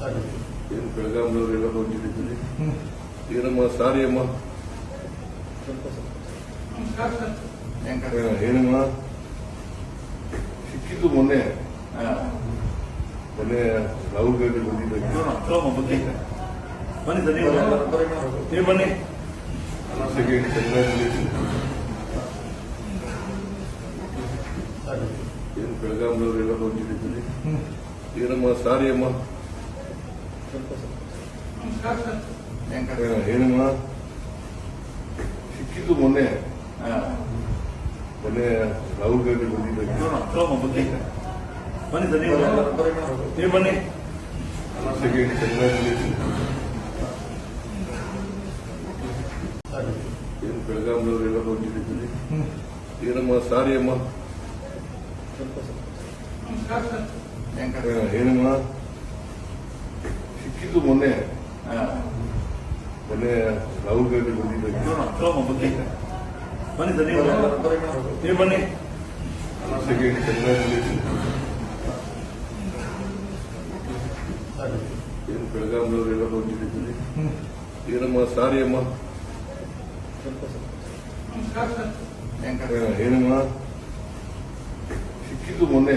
ಏನು ಬೆಳಗಾಂದವರೆಲ್ಲ ಬಂದಿದ್ದೀರಿ ಏನಮ್ಮ ಸಾರಿ ಅಮ್ಮ ಏನಮ್ಮ? ಸಿಕ್ಕಿದ್ದು ಮೊನ್ನೆ. ಮೊನ್ನೆ ರಾಹುಲ್ ಗಾಂಧಿ ಬಂದಿದ್ದ. ಬನ್ನಿ ಏನು ಬೆಳಗಾಂದವರೆಲ್ಲ ಬಂದಿದ್ದೀರಿ ಏನಮ್ಮ ಸಾರಿ ಅಮ್ಮ ಏನಮ್ಮ ಸಿಕ್ಕಿದ್ದು ಮೊನ್ನೆ. ಮೊನ್ನೆ ರಾಹುಲ್ ಗಾಂಧಿ ಬಂದಿದ್ದ ಬನ್ನಿ ಸರ್ ನೀವು ನೀವು ಬನ್ನಿ. ಸೆಕೆಂಡ್ ಕಂಗ್ರಾಚುಲೇಷನ್ ಏನು ಬೆಳಗಾವಿಯವರೆಲ್ಲ ಬಂದಿದ್ದೀರಿ ಏನಮ್ಮ ಸಾರಿ ಅಮ್ಮ ಏನಮ್ಮ ಸಿಕ್ಕಿದ್ದು ಮೊನ್ನೆ ಮೊನ್ನೆ ರಾಹುಲ್ ಗಾಂಧಿ ಬಂದಿದ್ದು ಬನ್ನಿ ಸರ್ ನೀವು ನೀವು ಬನ್ನಿ. ಏನು ಬೆಳಗಾವಿ ಬಂದಿದ್ದೀನಿ ಏನಮ್ಮ ಸಾರಿ. ಅಮ್ಮ ಏನಮ್ಮ? ಸಿಕ್ಕಿದ್ದು ಮೊನ್ನೆ